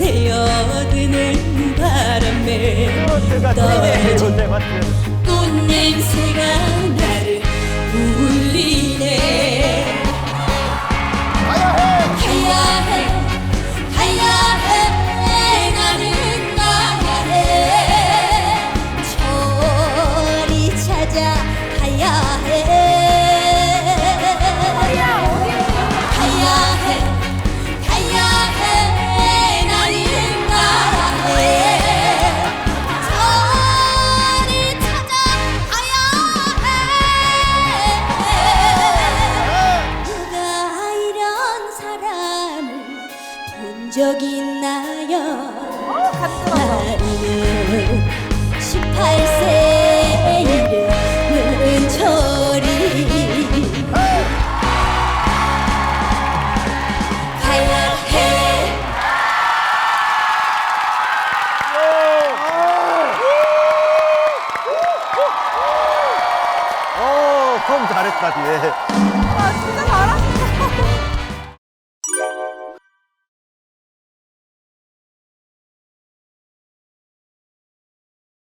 새어드는 바람에 떨어진 꽃냄새가 나를 울리네. 가야 해 가야 해 나는 가야 해. 저리 찾아 가야 해. 적 있나요 나는 18세 이름은 철이 가야 해 오, 폼 잘했다 뒤에